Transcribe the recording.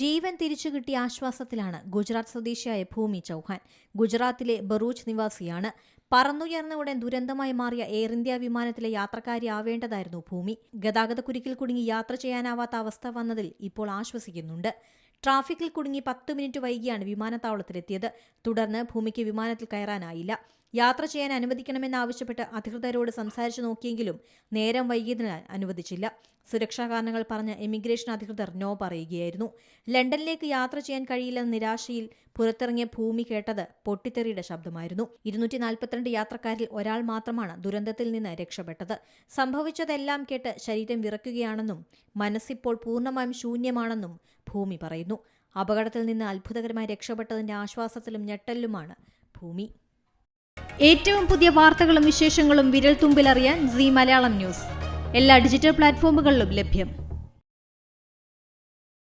ജീവൻ തിരിച്ചു കിട്ടിയ ആശ്വാസത്തിലാണ് ഗുജറാത്ത് സ്വദേശിയായ ഭൂമി ചൗഹാൻ. ഗുജറാത്തിലെ ബറൂച്ച് നിവാസിയാണ്. പറന്നുയർന്ന ഉടൻ ദുരന്തമായി മാറിയ എയർ ഇന്ത്യ വിമാനത്തിലെ യാത്രക്കാരിയാവേണ്ടതായിരുന്നു ഭൂമി. ഗതാഗതക്കുരുക്കിൽ കുടുങ്ങി യാത്ര ചെയ്യാനാവാത്ത അവസ്ഥ വന്നതിൽ ഇപ്പോൾ ആശ്വസിക്കുന്നുണ്ട്. ട്രാഫിക്കിൽ കുടുങ്ങി പത്ത് മിനിറ്റ് വൈകിയാണ് വിമാനത്താവളത്തിലെത്തിയത്. തുടർന്ന് ഭൂമിക്ക് വിമാനത്തിൽ കയറാനായില്ല. യാത്ര ചെയ്യാൻ അനുവദിക്കണമെന്നാവശ്യപ്പെട്ട് അധികൃതരോട് സംസാരിച്ചു നോക്കിയെങ്കിലും നേരം വൈകിയതിനാൽ അനുവദിച്ചില്ല. സുരക്ഷാ കാരണങ്ങൾ പറഞ്ഞ ഇമിഗ്രേഷൻ അധികൃതർ നോ പറയുകയായിരുന്നു. ലണ്ടനിലേക്ക് യാത്ര ചെയ്യാൻ കഴിയില്ലെന്ന നിരാശയിൽ പുറത്തിറങ്ങിയ ഭൂമി കേട്ടത് പൊട്ടിത്തെറിയുടെ ശബ്ദമായിരുന്നു. ഇരുന്നൂറ്റി നാൽപ്പത്തിരണ്ട് യാത്രക്കാരിൽ ഒരാൾ മാത്രമാണ് ദുരന്തത്തിൽ നിന്ന് രക്ഷപ്പെട്ടത്. സംഭവിച്ചതെല്ലാം കേട്ട് ശരീരം വിറയ്ക്കുകയാണെന്നും മനസ്സിപ്പോൾ പൂർണമായും ശൂന്യമാണെന്നും ഭൂമി പറയുന്നു. അപകടത്തിൽ നിന്ന് അത്ഭുതകരമായി രക്ഷപ്പെട്ടതിന്റെ ആശ്വാസത്തിലും ഞെട്ടലിലുമാണ് ഭൂമി. ഏറ്റവും പുതിയ വാർത്തകളും വിശേഷങ്ങളും വിരൽ തുമ്പിലറിയാൻ സി മലയാളം ന്യൂസ്. എല്ലാ ഡിജിറ്റൽ പ്ലാറ്റ്ഫോമുകളിലും ലഭ്യം.